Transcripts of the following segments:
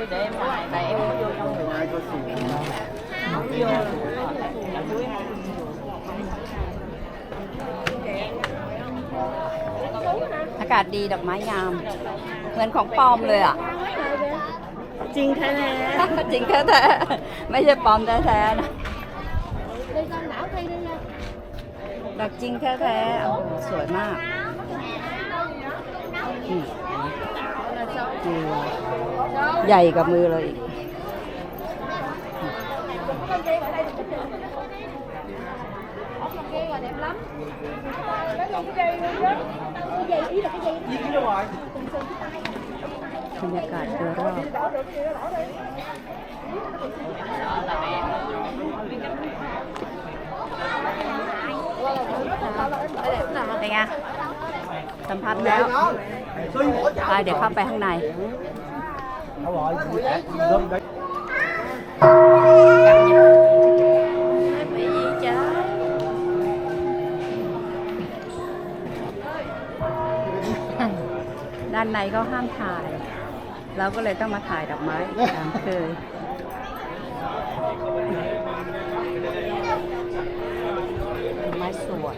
อากาศดีดอกไม้งาม เหมือนของปลอมเลยอะ จริงแท้จริงแท้ๆไม่ใช่ปลอมแท้ๆนะดอกจริงแท้ๆโอ้โหสวยมากนี่มือ ใหญ่กับมือเลยอีกบรรยากาศโดยรอบเป็นไง สัมผัสแล้วไปเดี๋ยวเข้าไปข้างในด้าด้านในก็ห้ามถ่าย เราก็เลยต้องมาถ่ายดอกไม้ตามเคยดอกไม้สวย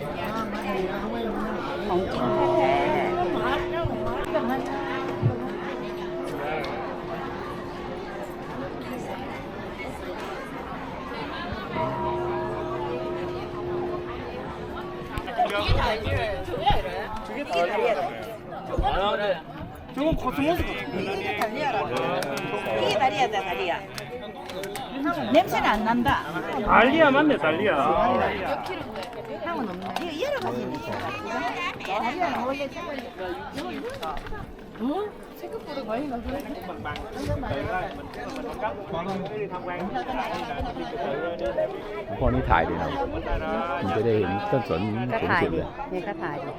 ๆ 저건 코스모스 이게 달리아라 이게 달리아다 달리아 냄새는 안 난다. 달리야 맞네 달리야. 향은 없네. 이거 여러 가지 달리아는 원래 어? 생각보다 많이 나서 พอนี้ถ่ายดีนะมันจะได้เห็นต้นสนก็สูงถ่ายสุดดิเลยเนี่ยก็ถ่ายดิ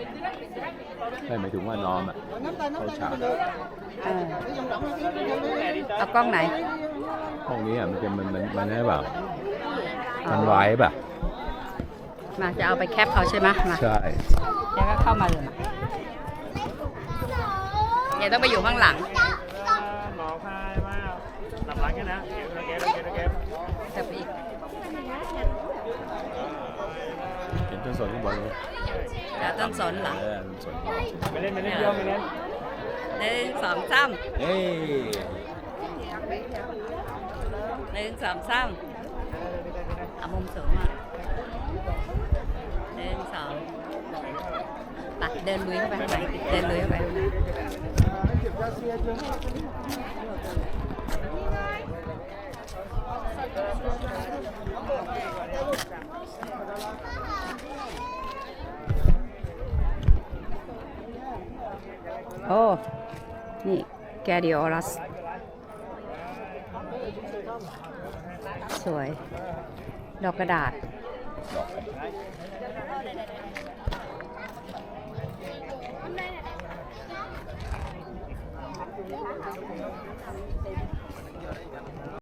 ไม่หมายถึงว่าน้อมอะเข้าฉากเออเอากล้องไหนห้องนี้อะมันจะมันมันมันอะไรเปล่ามันไว้ป่ะมาจะเอาไปแคปเอาใช่ไหมมาใช่เดี๋ยวก็เข้ามาเลยมาเดี๋ยวต้องไปอยู่ข้างหลัง một hai ba làm lại cái nè kéo kéo kéo kéo kéo จะไปอีก เห็ นต้นสนข้างบนเลยเดี๋ยวต้นสนเหรอเออต้นสน mày lên mày lên vô mày lên หนึ่งสองสามเอ้ยหนึ่งสองสามเอามุมสูงอะหนึ่งสองไปเดินลุยเข้าไปข้างในเดินลุยเข้าไปข้างใน โอ้ นี่แกดิออรัส สวย ดอกกระดาษ